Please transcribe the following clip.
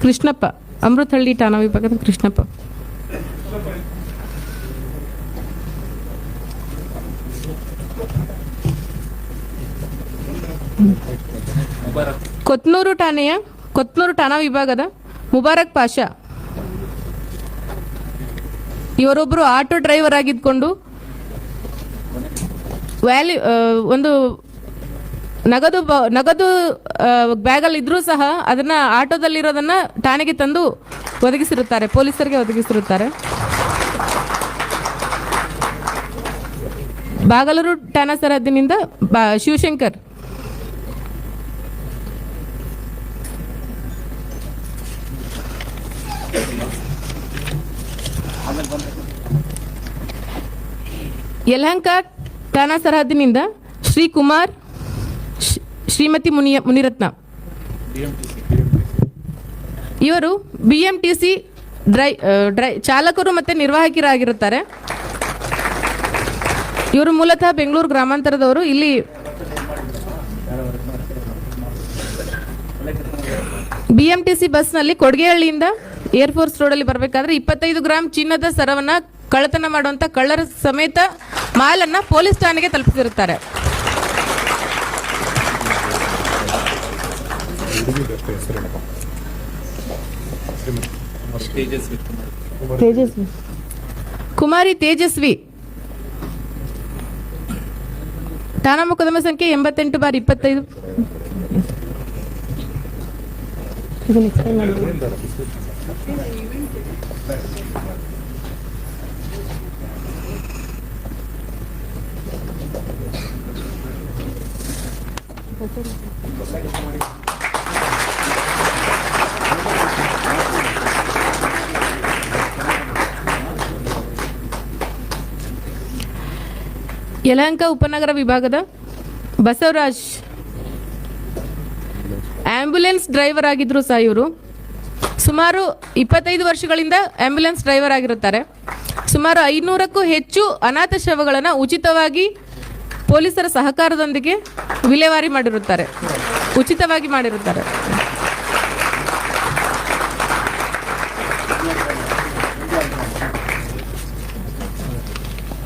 ಕೃಷ್ಣಪ್ಪ. ಅಮೃತಹಳ್ಳಿ ಠಾಣಾ ವಿಭಾಗದ ಕೃಷ್ಣಪ್ಪ. ಕೊತ್ನೂರು ಠಾಣೆಯ, ಕೊತ್ನೂರು ಠಾಣಾ ವಿಭಾಗದ ಮುಬಾರಕ್ ಪಾಷಾ. ಇವರೊಬ್ಬರು ಆಟೋ ಡ್ರೈವರ್ ಆಗಿದ್ಕೊಂಡು ವ್ಯಾಲ್ಯೂ ಒಂದು ನಗದು ನಗದು ಬ್ಯಾಗಲ್ಲಿ ಇದ್ರೂ ಸಹ ಅದನ್ನ ಆಟೋದಲ್ಲಿರೋದನ್ನ ಠಾಣೆಗೆ ತಂದು ಒದಗಿಸಿರುತ್ತಾರೆ, ಪೊಲೀಸರಿಗೆ ಒದಗಿಸಿರುತ್ತಾರೆ. ಬಾಗಲೂರು ಠಾಣಾ ಸರಹದ್ದಿನಿಂದ ಶಿವಶಂಕರ್. ಯಲಹಂಕ ಠಾಣಾ ಸರಹದ್ದಿನಿಂದ ಶ್ರೀಕುಮಾರ್ ಶ್ರೀ- ಶ್ರೀಮತಿ ಮುನಿಯ, ಮುನಿರತ್ನ. ಇವರು ಬಿ ಎಂ ಟಿ ಸಿ ಡ್ರೈ ಡ್ರೈ, ಚಾಲಕರು ಮತ್ತು ನಿರ್ವಾಹಕರಾಗಿರುತ್ತಾರೆ. ಇವರು ಮೂಲತಃ ಬೆಂಗಳೂರು ಗ್ರಾಮಾಂತರದವರು. ಇಲ್ಲಿ ಬಿ ಎಂ ಟಿ ಸಿ ಬಸ್ನಲ್ಲಿ ಕೊಡಗೇಹಳ್ಳಿಯಿಂದ ಏರ್ಫೋರ್ಸ್ ರೋಡಲ್ಲಿ ಬರಬೇಕಾದ್ರೆ ಇಪ್ಪತ್ತೈದು ಗ್ರಾಂ ಚಿನ್ನದ ಸರವನ್ನು ಕಳ್ಳತನ ಮಾಡುವಂಥ ಕಳ್ಳರ ಸಮೇತ ಮಾಲನ್ನು ಪೊಲೀಸ್ ಠಾಣೆಗೆ ತಲುಪಿಸಿರುತ್ತಾರೆ. ತೇಜಸ್ವಿ ಕುಮಾರಿ ತೇಜಸ್ವಿ ಠಾಣಾ ಮೊಕದ್ದಮೆ ಸಂಖ್ಯೆ ಎಂಬತ್ತೆಂಟು ಬಾರ್ ಇಪ್ಪತ್ತೈದು ಇದನ್ನ explain ಯಲಹಂಕ ಉಪನಗರ ವಿಭಾಗದ ಬಸವರಾಜ್. ಆಂಬ್ಯುಲೆನ್ಸ್ ಡ್ರೈವರ್ ಆಗಿದ್ರು ಸಹ ಇವರು. ಸುಮಾರು ಇಪ್ಪತ್ತೈದು ವರ್ಷಗಳಿಂದ ಆಂಬ್ಯುಲೆನ್ಸ್ ಡ್ರೈವರ್ ಆಗಿರುತ್ತಾರೆ. ಸುಮಾರು ಐನೂರಕ್ಕೂ ಹೆಚ್ಚು ಅನಾಥ ಶವಗಳನ್ನು ಉಚಿತವಾಗಿ ಪೊಲೀಸರ ಸಹಕಾರದೊಂದಿಗೆ ವಿಲೇವಾರಿ ಮಾಡಿರುತ್ತಾರೆ. ಉಚಿತವಾಗಿ ಮಾಡಿರುತ್ತಾರೆ.